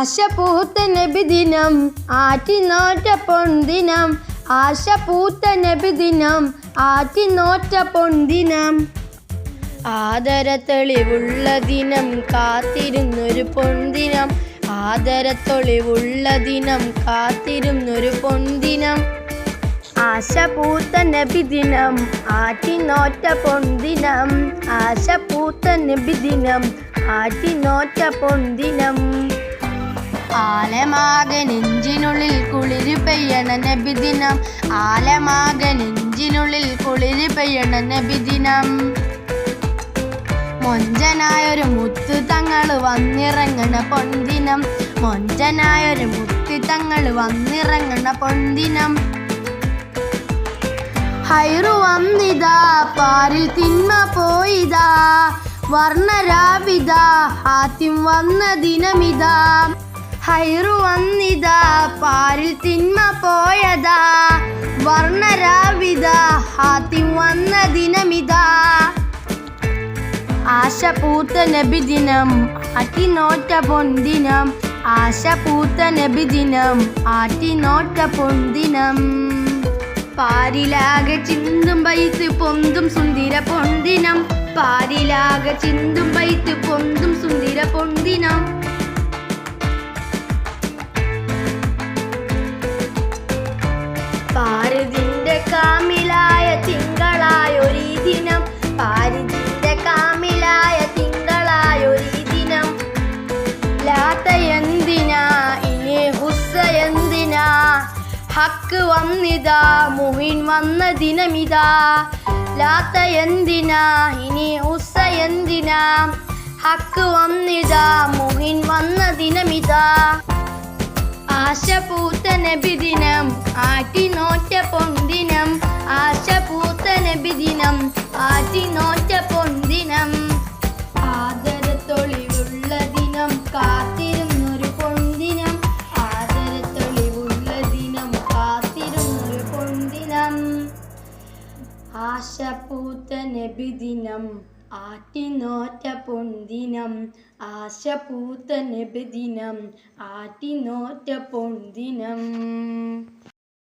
ആശ പൂത്ത നബിദിനം ആറ്റിനോറ്റ പൊന്തിനം ആശപൂത്ത നബിദിനം ആറ്റിനോറ്റ പൊന്തിനം ആദര തെളിവുള്ള ദിനം കാത്തിരുന്നൊരു പൊന്തിനം ആദര തെളിവുള്ള ദിനം കാത്തിരുന്നൊരു പൊന്തിനം ആശപൂത്ത നബിദിനം ആറ്റിനോറ്റ പൊന്തിനം ആശപൂത്ത നബിദിനം ആറ്റിനോറ്റ പൊന്തിനം ആലമാകെ നെഞ്ചിനുള്ളിൽ കുളിര് പെയ്യണ നബിദിനം. ആലമാകെ നെഞ്ചിനുള്ളിൽ കുളിര് പെയ്യണ നബിദിനം. മൊഞ്ചനായൊരു മുത്തു തങ്ങൾ വന്നിറങ്ങണ പൊന്തിനം മൊഞ്ചനായൊരു മുത്തു തങ്ങൾ വന്നിറങ്ങണ പൊന്തിനം ഹൈറു വന്നിതാ പാരിൽ തിന്മ പോയിതാ. വർണരാവിത ആദ്യം വന്ന ദിനമിതാ. ഹൈറു വന്നിതാ പാരിൽ തിന്മ പോയതാ. വർണരാവിത ഹാത്തി വന്ന ദിനമിതാ. ആശ പൂത്ത നബിദിനം ആറ്റിനോറ്റ പൊന്തിനം ആശ പൂത്ത നബിദിനം ആറ്റിനോറ്റ പൊന്തിനം പാരിലാകെ ചിന്തും വൈത്ത് പൊന്തും സുന്ദര പൊന്തിനം പാരിലാകെ ചിന്തും വൈത്ത് പൊന്തും സുന്ദര പൊന്തിനം ഹക്ക് വന്നിതാ മുഹിൻ വന്ന ദിനമിതാ. ലാത്ത എന്തിനാ ഇനി ഉസ എന്തിനാ? ഹക്ക് വന്നിതാ മുഹിൻ വന്ന ദിനമിതാ. ആശ പൂത്ത നബിദിനം ആറ്റിനോറ്റ പൊന്തിനം ആശ പൂത്ത നബിദിനം ആറ്റിനോറ്റ പൊന്തിനം. ആശപൂത്ത നബിദിനം ആറ്റിനോറ്റ പൊന്തിനം.